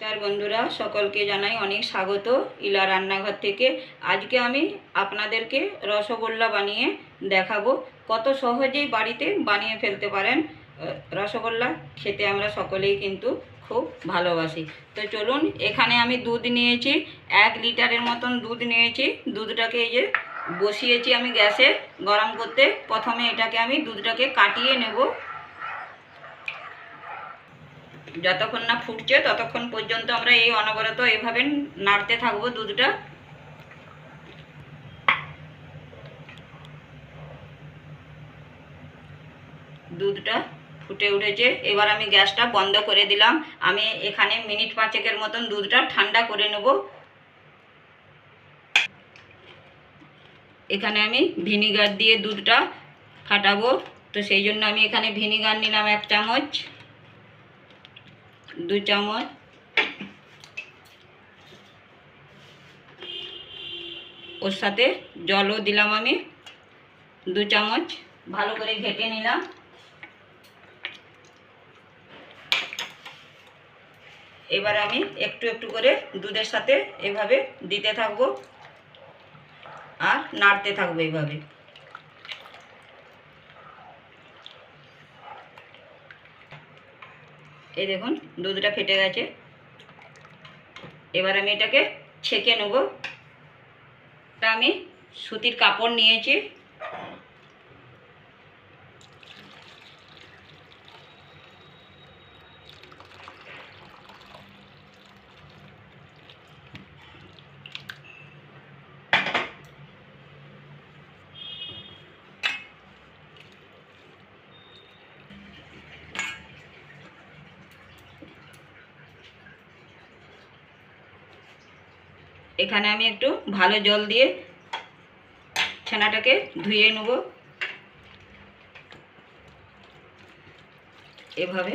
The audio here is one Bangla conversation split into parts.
নমস্কার বন্ধুরা, সকলকে জানাই অনেক স্বাগত ইলা রান্নাঘর থেকে। আজকে আমি আপনাদেরকে রসগোল্লা বানিয়ে দেখাবো। কত সহজেই বাড়িতে বানিয়ে ফেলতে পারেন রসগোল্লা। খেতে আমরা সকলেই কিন্তু খুব ভালোবাসি। তো চলুন, এখানে আমি দুধ নিয়েছি, এক লিটারের মতন দুধ নিয়েছি। দুধটাকে এই যে বসিয়েছি আমি গ্যাসে গরম করতে। প্রথমে এটাকে আমি দুধটাকে কাটিয়ে নেব। যতক্ষণ না ফুটছে, ততক্ষণ পর্যন্ত আমরা এই অনবরত এভাবে নাড়তে থাকব দুধটা। দুধটা ফুটে উঠেছে। এবার আমি গ্যাসটা বন্ধ করে দিলাম। আমি এখানে মিনিট পাঁচেকের মতন দুধটা ঠান্ডা করে নেব। এখানে আমি ভিনিগার দিয়ে দুধটা ফাটাবো। তো সেই জন্য আমি এখানে ভিনিগার নিলাম এক চামচ। দু চামচ। ওর সাথে জলও দিলাম আমি। দু চামচ। ভালো করে ঘেটে নিলাম। এবার আমি একটু একটু করে দুধের সাথে এভাবে দিতে থাকব। আর নাড়তে থাকব এইভাবে এই দেখুন, দুধটা ফেটে গেছে। এবার আমি এটাকে ছেঁকে নেব। তা আমি সুতির কাপড় নিয়েছি। এখানে আমি একটু ভালো জল দিয়ে ছানাটাকে ধুয়ে নেব। এভাবে।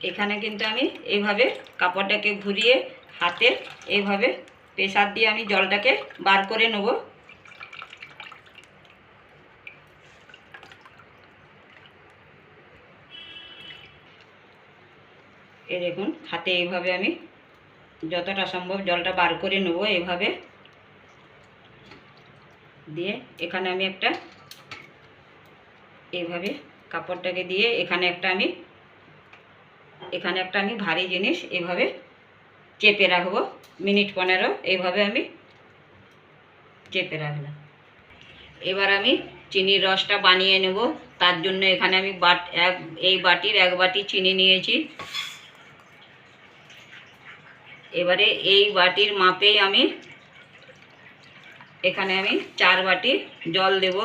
এখানে কিন্তু আমি এইভাবে কাপড়টাকে ঘুরিয়ে হাতে এইভাবে প্রেসার দিয়ে আমি জলটাকে বার করে নেব। এই দেখুন, হাতে এইভাবে আমি যতটা সম্ভব জলটা বার করে নেব এইভাবে। দিয়ে এখানে আমি একটা এইভাবে কাপড়টাকে দিয়ে এখানে একটা আমি, এখানে একটা আমি ভারী জিনিস এভাবে চেপে রাখব, মিনিট পনেরো, এইভাবে আমি চেপে রাখলাম। এবার আমি চিনির রসটা বানিয়ে নেব, তার জন্য এখানে আমি বাট, এক, এই বাটির এক বাটি চিনি নিয়েছি। এবারে এই বাটির মাপেই আমি এখানে আমি চার বাটি জল দেব।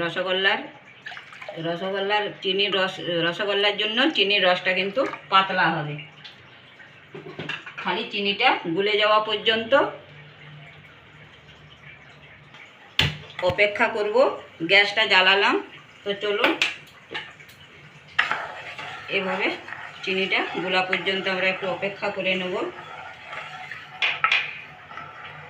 রসগোল্লার রসগোল্লার চিনির রস, রসগোল্লার জন্য চিনির রসটা কিন্তু পাতলা হবে। খালি চিনিটা গুলে যাওয়া পর্যন্ত অপেক্ষা করব, গ্যাসটা জ্বালালাম। তো চলুন, এভাবে চিনিটা গোলা পর্যন্ত আমরা একটু অপেক্ষা করে নেব।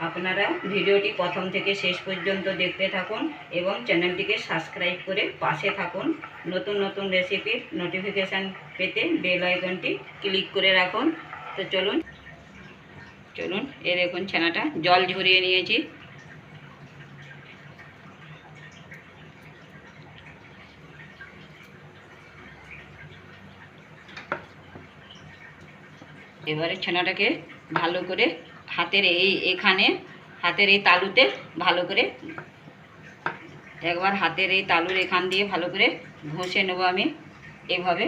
আপনারা ভিডিওটি প্রথম থেকে শেষ পর্যন্ত দেখতে থাকুন এবং চ্যানেলটিকে সাবস্ক্রাইব করে পাশে থাকুন। নতুন নতুন রেসিপির নোটিফিকেশান পেতে বেল আইকনটি ক্লিক করে রাখুন। তো চলুন চলুন, এ দেখুন ছানাটা, জল ঝরিয়ে নিয়েছি। এবারে ছানাটাকে ভালো করে হাতের এই এখানে, হাতের এই তালুতে ভালো করে, একবার হাতের এই তালুর এখান দিয়ে ভালো করে ঘষে নেব আমি এভাবে।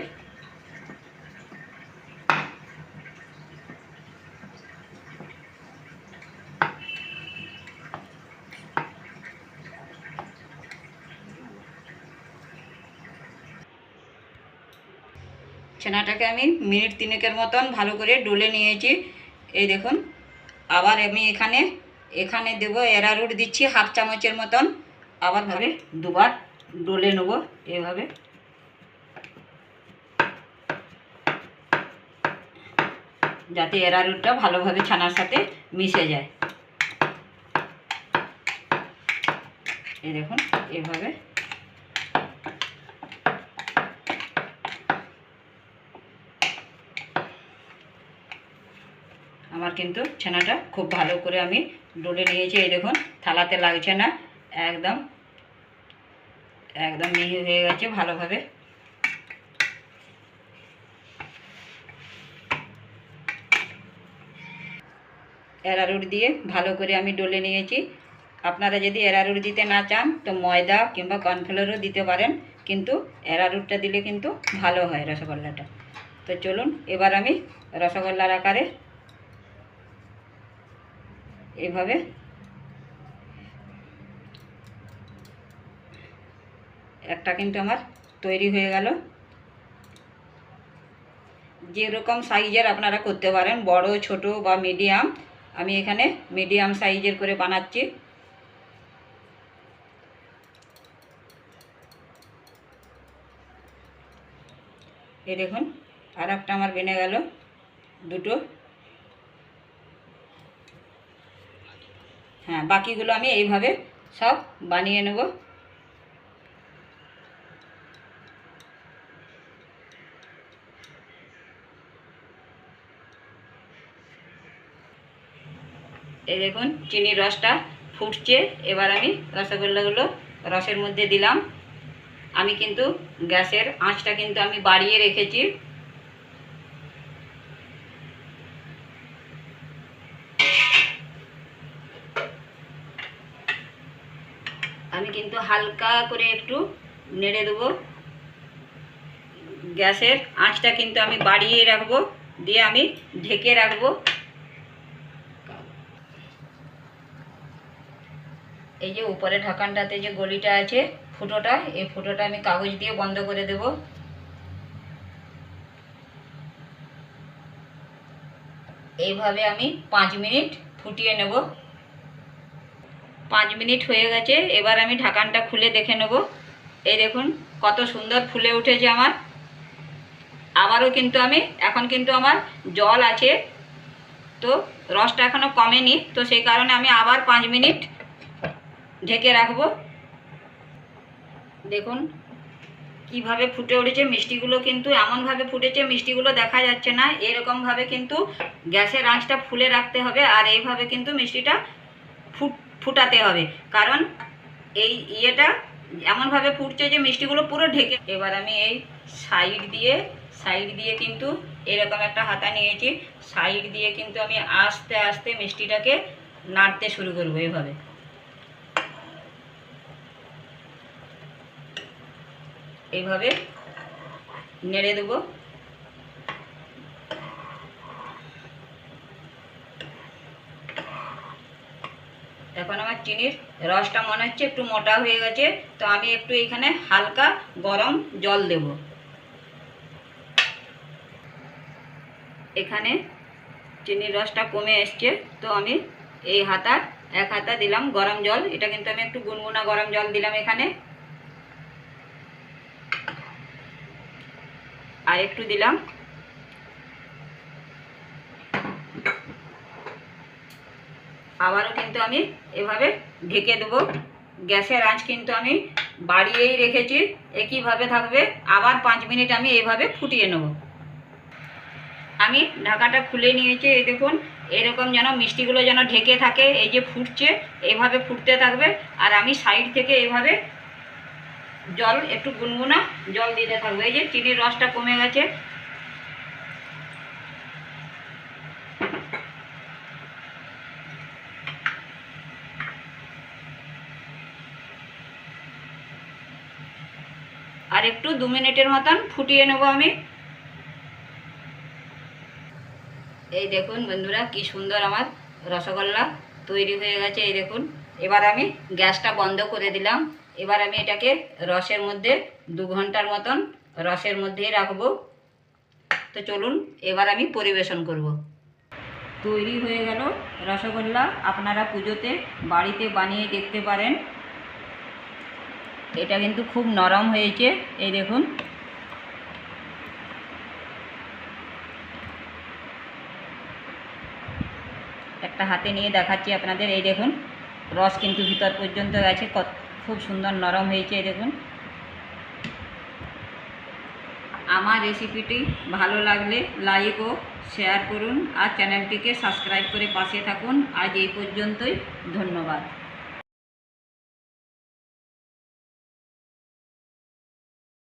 ছানাটাকে আমি মিনিট তিনেকের মতন ভালো করে ডলে নিয়েছি। এই দেখুন আবার আমি এখানে এখানে দেবো এরারুট দিচ্ছি হাফ চামচের মতন। আবার ভাবে দুবার ডলে নেব এভাবে। যাতে এরারুটটা ভালোভাবে ছানার সাথে মিশে যায়। এই দেখুন, এভাবে আমার কিন্তু ছানাটা খুব ভালো করে আমি ডলে নিয়েছি, এই দেখুন, থালাতে লাগছে না, একদম একদম মিহি হয়ে গেছে ভালোভাবে। অ্যারারুট দিয়ে ভালো করে আমি ডলে নিয়েছি। আপনারা যদি অ্যারারুট দিতে না চান, তো ময়দা কিংবা কর্নফ্লোরও দিতে পারেন, কিন্তু অ্যারারুটটা দিলে কিন্তু ভালো হয় রসগোল্লাটা। তো চলুন, এবার আমি রসগোল্লার আকারে এভাবে। একটা কিন্তু আমার তৈরি হয়ে গেল। যেরকম সাইজের আপনারা করতে পারেন, বড়, ছোট বা মিডিয়াম আমি এখানে মিডিয়াম সাইজের করে বানাচ্ছি। এই দেখুন, আর একটা আমার বেনে গেল। দুটো হ্যাঁ বাকিগুলো আমি এইভাবে সব বানিয়ে নেব। এই দেখুন চিনির রসটা ফুটছে। এবার আমি রসগোল্লাগুলো রসের মধ্যে দিলাম। আমি কিন্তু গ্যাসের আঁচটা কিন্তু আমি বাড়িয়ে রেখেছি। আমি কিন্তু হালকা করে একটু নেড়ে দেবো। গ্যাসের আঁচটা কিন্তু আমি বাড়িয়ে রাখব, দিয়ে আমি ঢেকে রাখব। এই যে উপরে ঢাকানটাতে যে গলিটা আছে ফুটোটা, এই ফুটোটা আমি কাগজ দিয়ে বন্ধ করে দেব। এইভাবে আমি পাঁচ মিনিট ফুটিয়ে নেব। পাঁচ মিনিট হয়ে গেছে, এবার আমি ঢাকানটা খুলে দেখে নেব। এই দেখুন, কত সুন্দর ফুলে উঠেছে আমার। আবারও কিন্তু আমি, এখন কিন্তু আমার জল আছে, তো রসটা এখনও কমেনি, তো সেই কারণে আমি আবার পাঁচ মিনিট ঢেকে রাখব। দেখুন, কীভাবে ফুটে উঠেছে মিষ্টিগুলো কিন্তু, এমনভাবে ফুটেছে, মিষ্টিগুলো দেখা যাচ্ছে না। এরকমভাবে কিন্তু গ্যাসের আঁচটা ফুলে রাখতে হবে, আর এইভাবে কিন্তু মিষ্টিটা ফুট ফুটাতে হবে। কারণ এই ইয়েটা এমনভাবে ফুটছে যে মিষ্টিগুলো পুরো ঢেকে এবার আমি এই সাইড দিয়ে সাইড দিয়ে কিন্তু এরকম একটা হাতা নিয়েছি। সাইড দিয়ে কিন্তু আমি আস্তে আস্তে মিষ্টিটাকে নাড়তে শুরু করব এভাবে। এইভাবে নেড়ে দেব এখন আমার চিনির রসটা মনে হচ্ছে একটু মোটা হয়ে গেছে, তো আমি একটু এখানে হালকা গরম জল দেব। এখানে চিনির রসটা কমে এসছে, তো আমি এই হাতা, এক হাতা দিলাম গরম জল। এটা কিন্তু আমি একটু গুনগুনা গরম জল দিলাম এখানে। আর একটু দিলাম আবারও কিন্তু আমি এভাবে ঢেকে দেবো। গ্যাসের আঁচ কিন্তু আমি বাড়িয়েই রেখেছি, একইভাবে থাকবে। আবার পাঁচ মিনিট আমি এভাবে ফুটিয়ে নেব। আমি ঢাকাটা খুলে নিয়েছি, এই দেখুন, এরকম যেন মিষ্টিগুলো যেন ঢেকে থাকে, এই যে ফুটছে এইভাবে ফুটতে থাকবে। আর আমি সাইড থেকে এভাবে জল, একটু গুনগুনা জল দিতে থাকবে। এই যে চিনির রসটা কমে গেছে আর একটু দু মিনিটের মতন ফুটিয়ে নেব আমি। এই দেখুন বন্ধুরা, কি সুন্দর আমার রসগোল্লা তৈরি হয়ে গেছে, এই দেখুন। এবার আমি গ্যাসটা বন্ধ করে দিলাম। এবার আমি এটাকে রসের মধ্যে দু ঘণ্টার মতন রসের মধ্যেই রাখব। তো চলুন, এবার আমি পরিবেশন করব। তৈরি হয়ে গেল রসগোল্লা। আপনারা পুজোতে বাড়িতে বানিয়ে দেখতে পারেন। এটা কিন্তু খুব নরম হয়েছে, এই দেখুন। একটা হাতে নিয়ে দেখাচ্ছি আপনাদের, এই দেখুন, রস কিন্তু ভিতর পর্যন্ত গেছে খুব সুন্দর নরম হয়েছে, এই দেখুন। আমার রেসিপিটি ভালো লাগলে লাইক ও শেয়ার করুন আর চ্যানেলটিকে সাবস্ক্রাইব করে পাশে থাকুন। আজ এই পর্যন্তই, ধন্যবাদ।